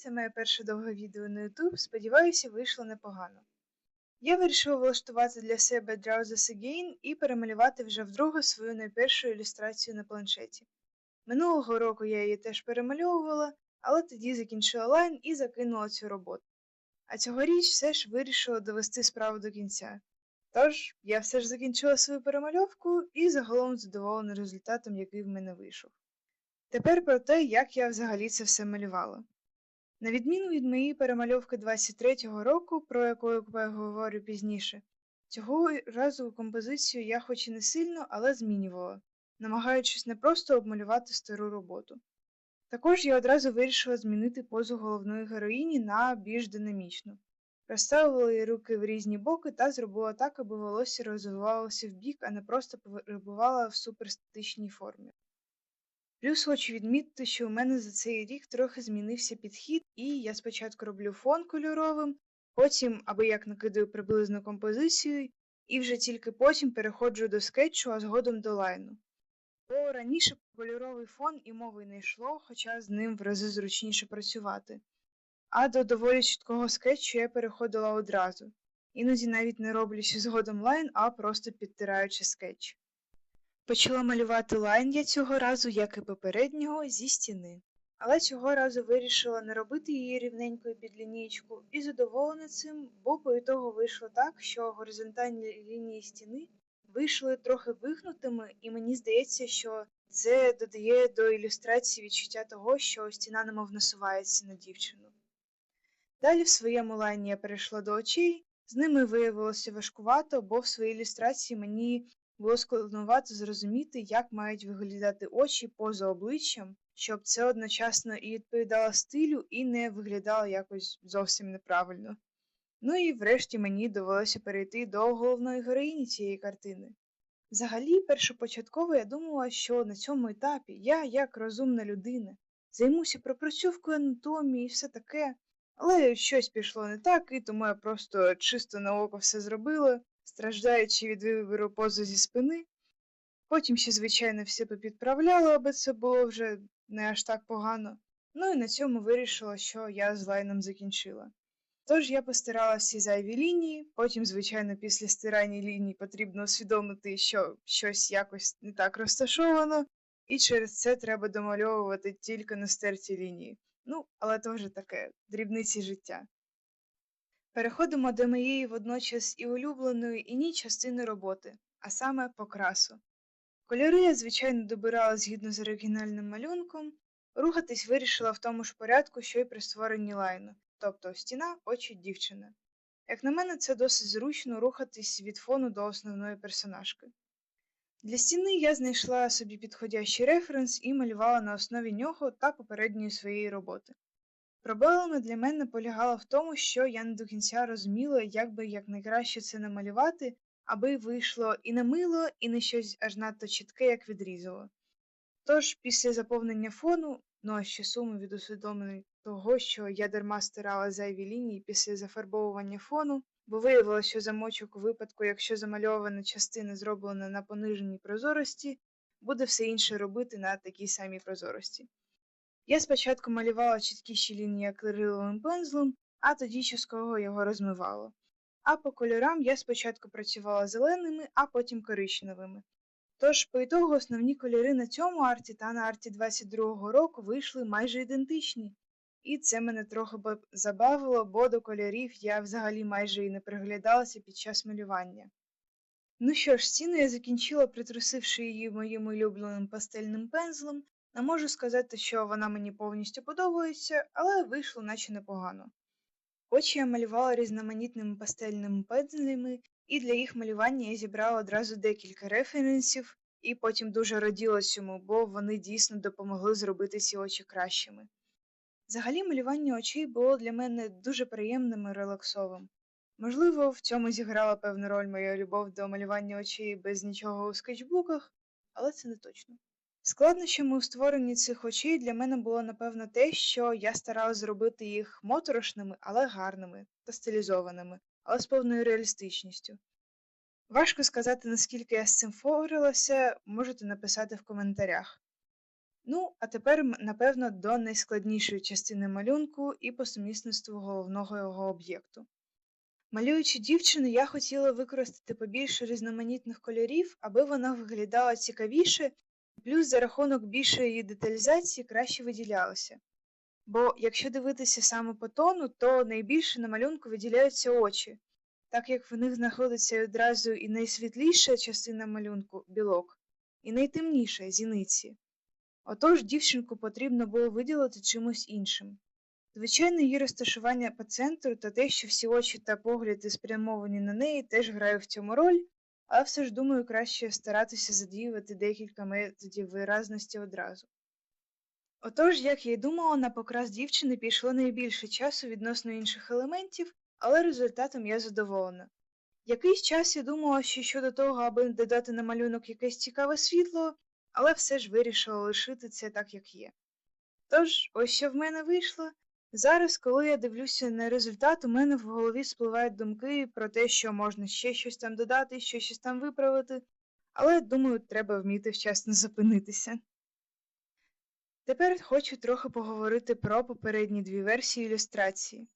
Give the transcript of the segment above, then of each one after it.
це моє перше довге відео на YouTube. Сподіваюся, вийшло непогано. Я вирішила влаштувати для себе Drowses Again і перемалювати вже вдруге свою найпершу ілюстрацію на планшеті. Минулого року я її теж перемальовувала, але тоді закінчила лайн і закинула цю роботу. А цьогоріч все ж вирішила довести справу до кінця. Тож, я все ж закінчила свою перемальовку і загалом задоволена результатом, який в мене вийшов. Тепер про те, як я взагалі це все малювала. На відміну від моєї перемальовки 23-го року, про яку я поговорю пізніше, цього разу композицію я хоч і не сильно, але змінювала, намагаючись не просто обмалювати стару роботу. Також я одразу вирішила змінити позу головної героїні на більш динамічну, розставила її руки в різні боки та зробила так, аби волосся розвивалося в бік, а не просто перебувало в суперстатичній формі. Плюс хочу відмітити, що у мене за цей рік трохи змінився підхід, і я спочатку роблю фон кольоровим, потім аби як накидаю приблизну композицію, і вже тільки потім переходжу до скетчу, а згодом до лайну. Бо раніше кольоровий фон і мови не йшло, хоча з ним в рази зручніше працювати. А до доволі чіткого скетчу я переходила одразу, іноді навіть не роблячи згодом лайн, а просто підтираючи скетч. Почала малювати лайн я цього разу, як і попереднього, зі стіни. Але цього разу вирішила не робити її рівненькою під лінійку і задоволена цим, бо по ітогу вийшло так, що горизонтальні лінії стіни вийшли трохи вигнутими, і мені здається, що це додає до ілюстрації відчуття того, що стіна немов насувається на дівчину. Далі в своєму лайні я перейшла до очей, з ними виявилося важкувато, бо в своїй ілюстрації мені було складновато зрозуміти, як мають виглядати очі поза обличчям, щоб це одночасно і відповідало стилю, і не виглядало якось зовсім неправильно. Ну і врешті мені довелося перейти до головної героїні цієї картини. Взагалі, першопочатково я думала, що на цьому етапі я, як розумна людина, займуся пропрацьовкою анатомії і все таке, але щось пішло не так, і тому я просто чисто на око все зробила, страждаючи від вибору позу зі спини. Потім ще, звичайно, все попідправляла, аби це було вже не аж так погано. Ну і на цьому вирішила, що я з лайном закінчила. Тож я постирала всі зайві лінії, потім, звичайно, після стирання ліній потрібно усвідомити, що щось якось не так розташовано, і через це треба домальовувати тільки на стерті лінії. Ну, але то вже таке дрібниці життя. Переходимо до моєї водночас і улюбленої і ні частини роботи, а саме покрасу. Кольори я, звичайно, добирала згідно з оригінальним малюнком, рухатись вирішила в тому ж порядку, що й при створенні лайну, тобто стіна, очі, дівчина. Як на мене, це досить зручно рухатись від фону до основної персонажки. Для стіни я знайшла собі підходящий референс і малювала на основі нього та попередньої своєї роботи. Проблема для мене полягала в тому, що я не до кінця розуміла, як би якнайкраще це намалювати, аби вийшло і не мило, і не щось аж надто чітке, як відрізало. Тож, після заповнення фону, ну а ще суму від усвідомлення того, що я дарма стирала зайві лінії після зафарбовування фону, бо виявилося, що замочок у випадку, якщо замальована частина зроблена на пониженій прозорості, буде все інше робити на такій самій прозорості. Я спочатку малювала чіткіші лінії акриловим пензлем, а тоді частково його розмивала. А по кольорам я спочатку працювала зеленими, а потім коричневими. Тож, по ітогу, основні кольори на цьому арті та на арті 22-го року вийшли майже ідентичні, і це мене трохи забавило, бо до кольорів я взагалі майже і не приглядалася під час малювання. Ну що ж, стіну я закінчила, притрусивши її моїм улюбленим пастельним пензлем, не можу сказати, що вона мені повністю подобається, але вийшло наче непогано. Очі я малювала різноманітними пастельними пензлями, і для їх малювання я зібрала одразу декілька референсів і потім дуже раділа цьому, бо вони дійсно допомогли зробити ці очі кращими. Взагалі, малювання очей було для мене дуже приємним і релаксовим. Можливо, в цьому зіграла певну роль моя любов до малювання очей без нічого у скетчбуках, але це не точно. Складнощами у створенні цих очей для мене було напевно те, що я старалася зробити їх моторошними, але гарними та стилізованими, але з повною реалістичністю. Важко сказати, наскільки я з цим впоралася, можете написати в коментарях. Ну, а тепер, напевно, до найскладнішої частини малюнку і по сумісництву головного його об'єкту. Малюючи дівчину, я хотіла використати побільше різноманітних кольорів, аби вона виглядала цікавіше, плюс за рахунок більшої її деталізації краще виділялася. Бо якщо дивитися саме по тону, то найбільше на малюнку виділяються очі, так як в них знаходиться одразу і найсвітліша частина малюнку білок, і найтемніша зіниці. Отож дівчинку потрібно було виділити чимось іншим. Звичайно, її розташування по центру та те, що всі очі та погляди спрямовані на неї, теж грає в цьому роль, але все ж думаю, краще старатися задіювати декілька методів виразності одразу. Отож, як я й думала, на покрас дівчини пішло найбільше часу відносно інших елементів, але результатом я задоволена. Якийсь час я думала, що щодо того, аби додати на малюнок якесь цікаве світло, але все ж вирішила лишити це так, як є. Тож, ось що в мене вийшло. Зараз, коли я дивлюся на результат, у мене в голові спливають думки про те, що можна ще щось там додати, ще щось там виправити, але думаю, треба вміти вчасно зупинитися. Тепер хочу трохи поговорити про попередні дві версії ілюстрації.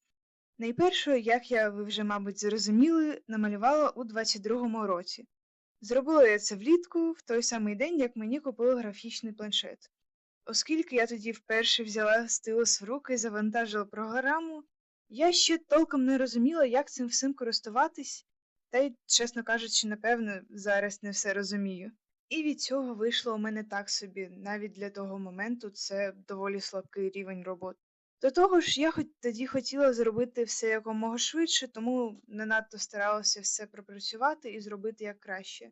Найпершу, як я ви вже, мабуть, зрозуміли, намалювала у 22-му році. Зробила я це влітку в той самий день, як мені купили графічний планшет. Оскільки я тоді вперше взяла стилус в руки і завантажила програму, я ще толком не розуміла, як цим всім користуватись, та й, чесно кажучи, напевно, зараз не все розумію. І від цього вийшло у мене так собі, навіть для того моменту це доволі слабкий рівень роботи. До того ж, я хоч тоді хотіла зробити все якомога швидше, тому не надто старалася все пропрацювати і зробити як краще,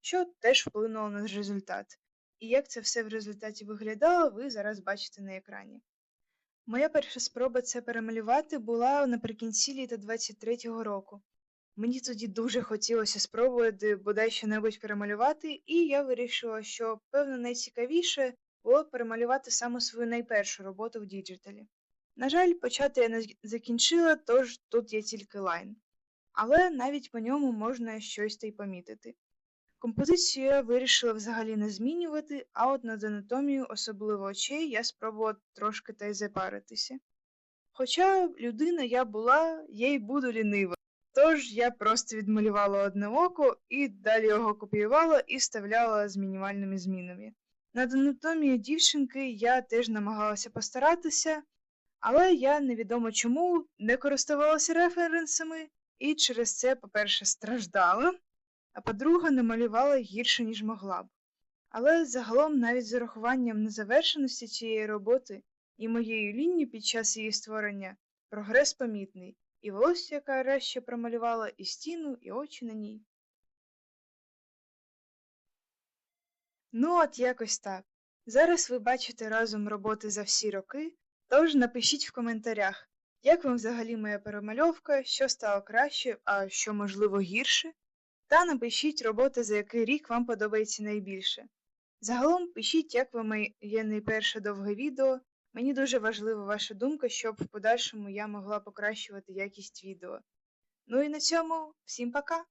що теж вплинуло на результат. І як це все в результаті виглядало, ви зараз бачите на екрані. Моя перша спроба це перемалювати була наприкінці літа 23-го року. Мені тоді дуже хотілося спробувати бодай що-небудь перемалювати, і я вирішила, що, певно, найцікавіше було перемалювати саме свою найпершу роботу в діджиталі. На жаль, почати я не закінчила, тож тут є тільки лайн. Але навіть по ньому можна щось та й помітити. Композицію я вирішила взагалі не змінювати, а от над анатомією, особливо очей, я спробувала трошки та й запаритися. Хоча людина я була, я й буду лінива. Тож я просто відмалювала одне око і далі його копіювала і вставляла з мінімальними змінами. Над анатомією дівчинки я теж намагалася постаратися, але я невідомо чому не користувалася референсами і через це, по-перше, страждала, а по-друге, намалювала гірше, ніж могла б. Але загалом, навіть з урахуванням незавершеності цієї роботи і моєї лінії під час її створення, прогрес помітний, і волосся, яка решті промалювала, і стіну, і очі на ній. Ну, от якось так. Зараз ви бачите разом роботи за всі роки, тож напишіть в коментарях, як вам взагалі моя перемальовка, що стало краще, а що, можливо, гірше. Та напишіть роботи, за який рік вам подобається найбільше. Загалом пишіть, як вам моє найперше довге відео. Мені дуже важлива ваша думка, щоб в подальшому я могла покращувати якість відео. Ну і на цьому всім пока!